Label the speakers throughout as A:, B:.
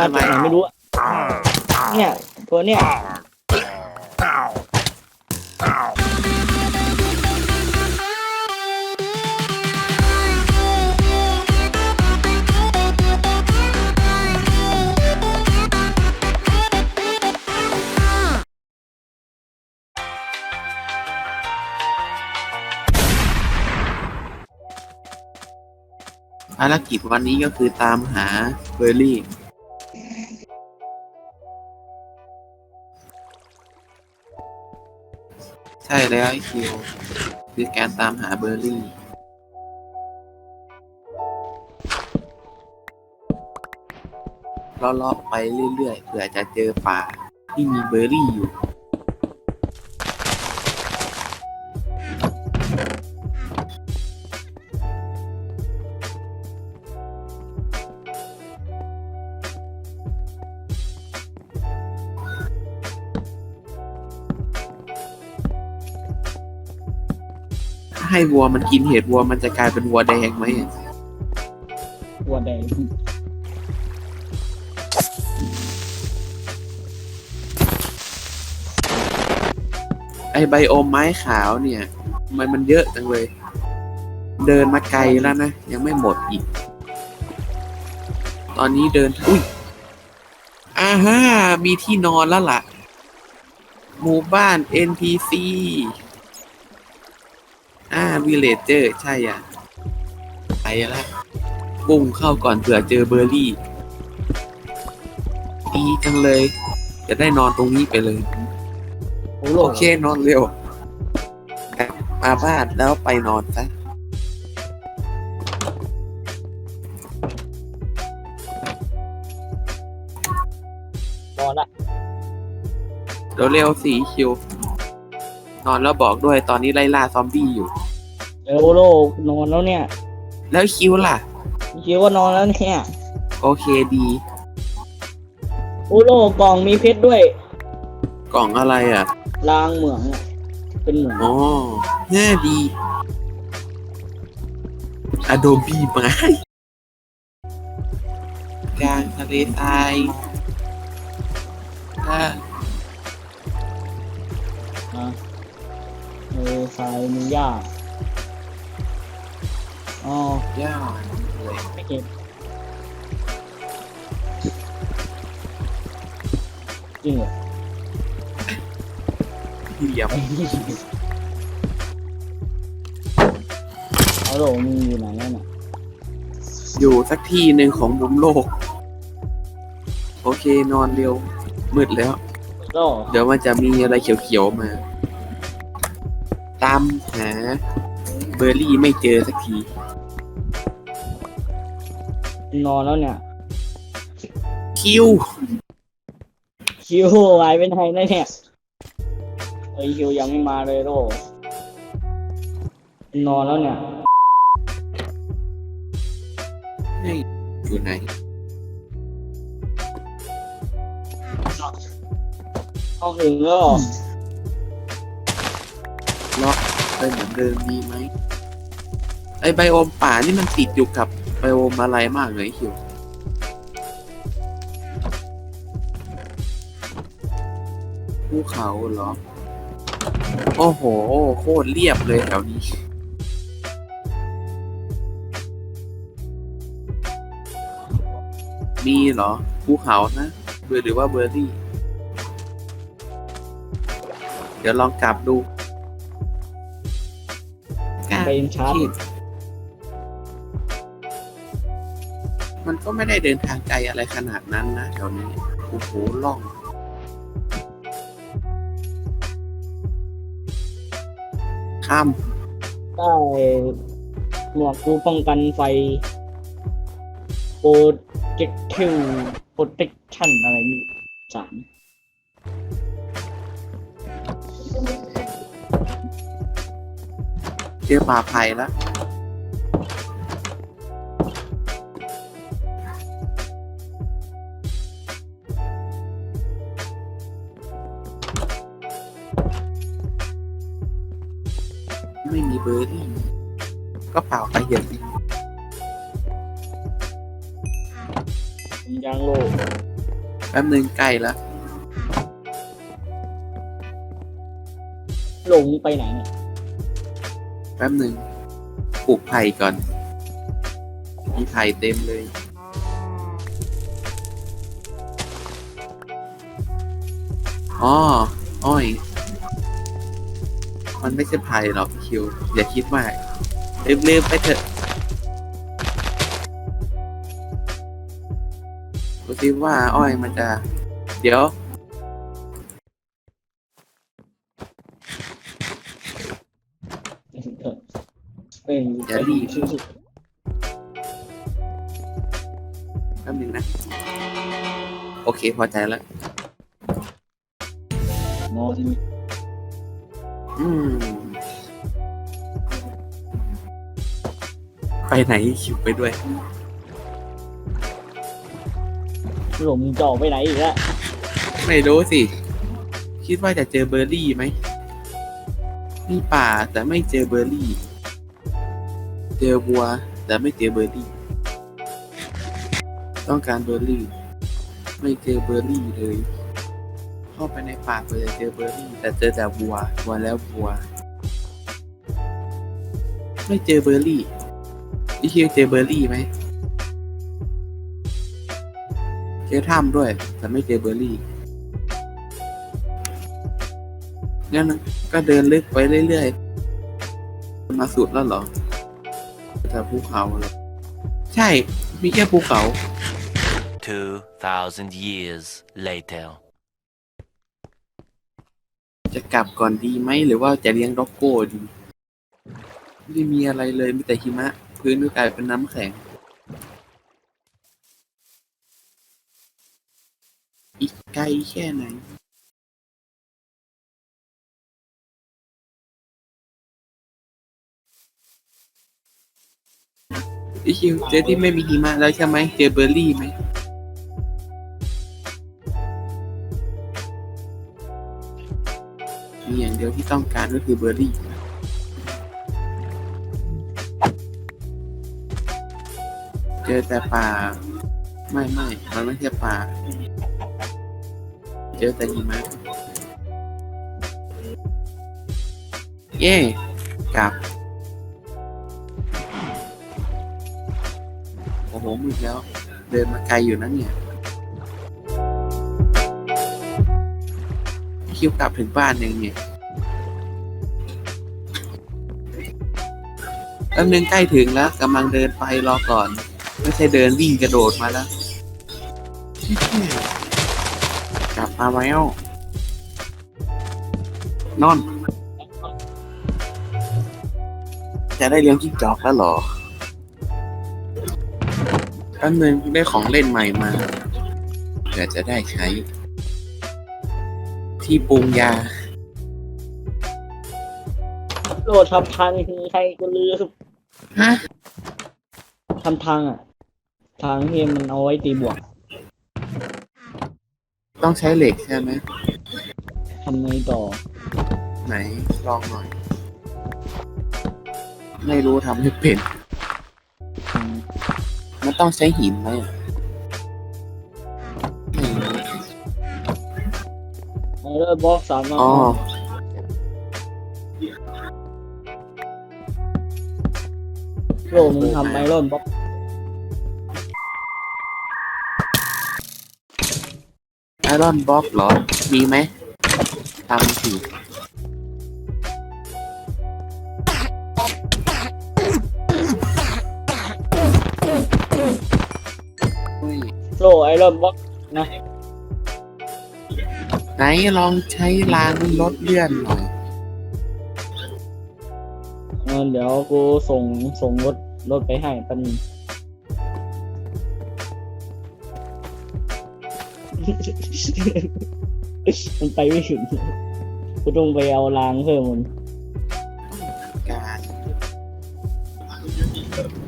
A: มันมาจากไหนไม่รู้อะเนี่ยตัวเนี่ย
B: ภารกิจวันนี้ก็คือตามหาเบอร์รี่ ช่แล้วไอคิวคือการตามหาเบอร์รี่ เลาะๆไปเรื่อยๆเผื่อจะเจอป่าที่มีเบอร์รี่อยู่ ให้วัวมันกินเห็ดวัวมันจะกลายเป็นวัวแดงไหมอะ
A: ตัวแดง
B: ไอไบโอมไม้ขาวเนี่ยทำไมมันเยอะจังเลย เดินมาไกลแล้วนะ ยังไม่หมดอีก ตอนนี้เดิน อุ้ยอ่าฮะมีที่นอนแล้วล่ะ หมู่บ้าน NPC อ่าวิเลเจอร์ใช่อะ ไปแล้วปุ้งเข้าก่อนเผื่อเจอเบอร์รี่ดีจังเลย จะได้นอนตรงนี้ไปเลย
A: โอ้โห
B: โอเคนอนเร็วกลับมาบ้านแล้วไปนอนซะ
A: นอนละ
B: เดี๋ยวเร็วสีคิว นอนแล้วบอกด้วยตอนนี้ไล่ล่าซอมบี้อยู่
A: เออโอโลนอนแล้วเนี่ย
B: แล้วคิวล่ะ
A: คิดว่านอนแล้วเนี่ย
B: โอเคดี
A: โอโลกล่องมีเพชรด้วย
B: กล่องอะไรอะ
A: รางเหมืองอะเป็นเหมือง
B: อ๋อแน่ดีอะโดบีไม้กลางทะเลทรายถ้า
A: ทรายมีหญ้าอ๋อย่า
B: เลย
A: ไม่เก็บจริงเหรอ
B: เหลี่ยม
A: เอาโลมึงอยู่ไหนแล้วเนี่ย
B: อยู่สักที่หนึ่งของมุมโลก โอเคนอนเร็วมืดแล้ว
A: โล
B: เดี๋ยวมันจะมีอะไรเขียวๆมาตามหาเบอร์รี่ไม่เจอสักที
A: นอนแล้วเนี่ย
B: คิว
A: คิวหายไปไหนนะเนี่ยเอ้ยคิวยังไม่มาเลยโลนอนแล้วเนี่ย
B: นี่อยู่ไหน
A: เข้าถึงแล้ว
B: ไปเหมือนเดิมดีไหมไอไบโอมป่านี่มันติดอยู่กับไบโอมอะไรมากเลยคิวภูเขาเหรอ โอ้โห โคตรเรียบเลยแถวนี้มีเหรอภูเขานะเบอร์หรือว่าเบอร์รี่ เดี๋ยวลองกลับดู
A: ไปชาร์จ
B: ขีดมันก็ไม่ได้เดินทางไกลอะไรขนาดนั้นนะแถวนี้โอ้โหล่องข้าม
A: ได้หมวกกูป้องกันไฟ protective protection อะไรนี่สาม
B: เจอป่าไผ่แล้วไม่มีเบอร์รี่ก็เปล่าไปเห็น
A: ยางโลก
B: แป๊บนึงใกล้แล้ว
A: หลงไปไหนเนี่ย
B: แป๊บหนึ่งปลูกไผ่ก่อน มีไผ่เต็มเลย อ๋อ อ้อย มันไม่ใช่ไผ่หรอกคิว อย่าคิดมากลืมๆไปเถอะดูสิว่าอ้อยมันจะ เดี๋ยว
A: เป็น
B: อย่ารีบ
A: ชื่อ
B: แป๊บนึงนะ โอเค พอใจแล้ว
A: มอที่
B: อืม ไปไหนคิวไปด้วย
A: หลงจะออกไปไหนอีกแล้ว
B: ไม่รู้สิ คิดว่าจะเจอเบอร์รี่ไหม มีป่าแต่ไม่เจอเบอร์รี่ เจอวัว แต่ไม่เจอเบอร์รี่ ต้องการเบอร์รี่ ไม่เจอเบอร์รี่เลย เข้าไปในป่าเพื่อจะเจอเบอร์รี่ แต่เจอแต่วัววัวแล้ววัว ไม่เจอเบอร์รี่อีคิวเจอเบอร์รี่ไหมเจอถ้ำด้วย แต่ไม่เจอเบอร์รี่งั้นก็เดินลึกไปเรื่อยๆ มาสุดแล้วเหรอ แต่ภูเขาเหรอใช่ มีแค่ภูเขา
C: 2,000 years later.
B: จะกลับก่อนดีไหมหรือว่าจะเลี้ยงด็อกโก้ดี ไม่ได้มีอะไรเลยมีแต่หิมะ พื้นก็กลายเป็นน้ำแข็ง อีกไกลแค่ไหน อีคิวเจอที่ไม่มีหิมะแล้วใช่ไหมเจอเบอร์รี่ไหมมีอย่างเดียวที่ต้องการก็คือเบอร์รี่เจอแต่ป่า ไม่ไม่มันไม่ใช่ป่า เจอแต่หิมะเย่กลับ โอ้โหมืดแล้ว เดินมาไกลอยู่นั่นเนี่ยคิวกลับถึงบ้านยังเนี่ยแป๊บนึงใกล้ถึงแล้วกำลังเดินไปรอก่อน ไม่ใช่เดินวิ่งกระโดดมาแล้ว กลับมาแล้วนอน จะได้เลี้ยงจิ้งจอกแล้วหรอ แป๊บนึงได้ของเล่นใหม่มาเดี๋ยวจะได้ใช้ ที่ปรุงยา
A: โหลดทำทางคือใครก็ลืม
B: ฮะ
A: ทำทางอะ ทางที่มันเอาไว้ตีบวก
B: ต้องใช้เหล็กใช่ไหม
A: ทำไงต่อ
B: ไหนลองหน่อย ไม่รู้ทำไม่เป็น
A: อื ม
B: มันต้องใช้หินไหมอะไม่รู้
A: ไอ้เรื่องบล็อกสามารถ
B: อ๋อ
A: โหลดมึงทำไอรอนบล็อก
B: ไอรอนบล็อกเหรอ มีไหมทำสิ
A: โหลไอรอนบล็อกนะ
B: ไหนลองใช้รางรถเลื่อนหน่อย
A: เออเดี๋ยวกูส่งส่งรถรถไปให้แปันงมันไปไม่ถึงกูต้องไปเอารางเพิ่มมัน
B: การ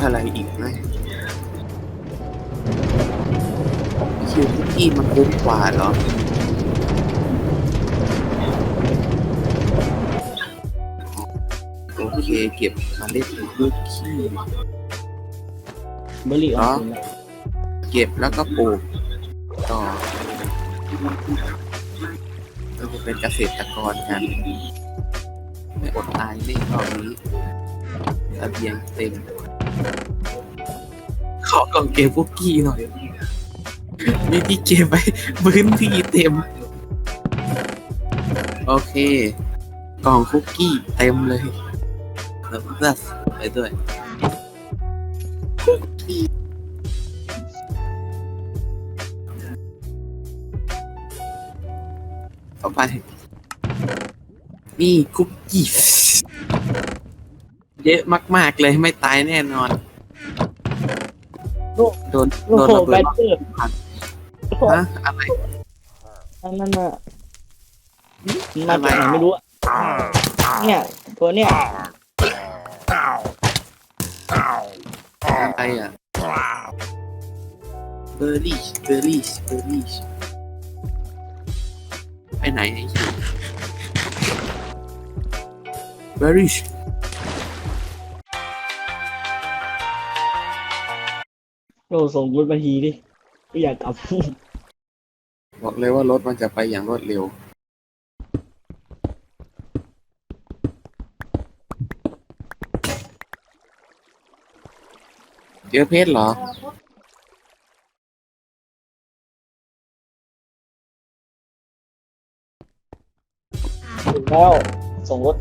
B: อะไรอีกไหม คิวคุกกี้มันคุ้มกว่าเหรอ โอเค เก็บเมาเล็ดคุกกี้
A: เบอร์รี่ออก
B: อ๋อ
A: ถึงแล้ว
B: เก็บแล้วก็ปลูกต่อเราจะเป็นเกษตรกรกันไม่อดตายแน่รอบนี้ระเบียงเต็ม ขอกล่องเกมคุกกี้หน่อย มีที่เก็บไปพื้นที่เต็ม โอเค กล่องคุกกี้เต็มเลยแล้วก็ไปด้วยคุกกี้ต่อไป นี่คุกกี้เยอะมากๆเลยไม่ตายแน่นอน
A: ลูก
B: โดน
A: โอ้
B: โดน
A: โห
B: ระ
A: แบ
B: เบิด
A: ตเตอร์
B: ฮะอะไร
A: นั่นนั่นน่ะมาจากไหนไม่รู้อะเนี่ยตัวเนี่ย
B: อะไรอะเบอร์รี่เบอร์รี่เบอร์รี่ไปไหนไอ้เหี้ยเบอร์รี่
A: โลส่งรถมาทีดิไม่อยากกลับ
B: บอกเลยว่ารถมันจะไปอย่างรวดเร็ว เจอเพชรเหรอ
A: ถึงแล้วส่งรถ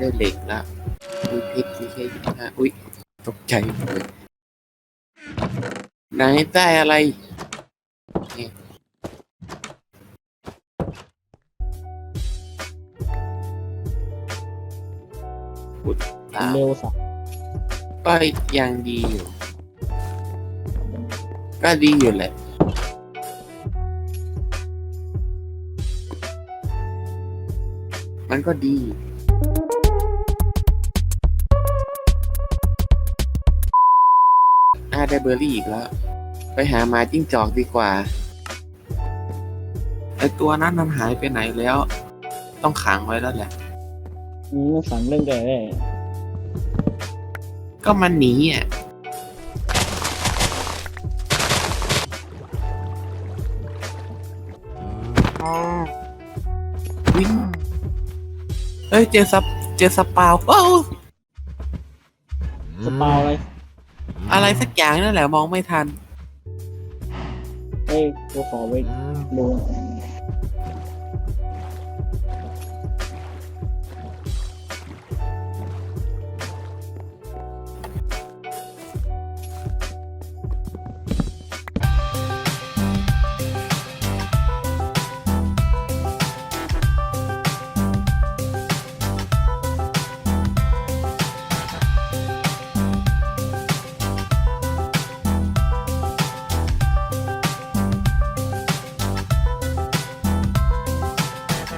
B: ได้เหล็กละมีเพชรไม่ใช่ฮะอุ้ยตกใจหมดเลยไหนได้อะไรเนี่ยอุดตาม
A: เร็วสัก
B: ก็ยังดีอยู่ ก็ดีอยู่แหละมันก็ดี ได้เบอร์รี่อีกแล้ว ไปหาหมาจิ้งจอกดีกว่า ไอตัวนั้นมันหายไปไหนแล้ว ต้องขังไว้แล้วแหละ
A: อืมสั่งเรื่องแกได้
B: ก็มันหนีอะ วิ่งเอ้ย เจอสับเจอสปาวโอ้ว
A: สปาวอะไร
B: อะไรสักอย่างนั่นแหละมองไม่ทัน
A: เอ้ยกูขอไปดู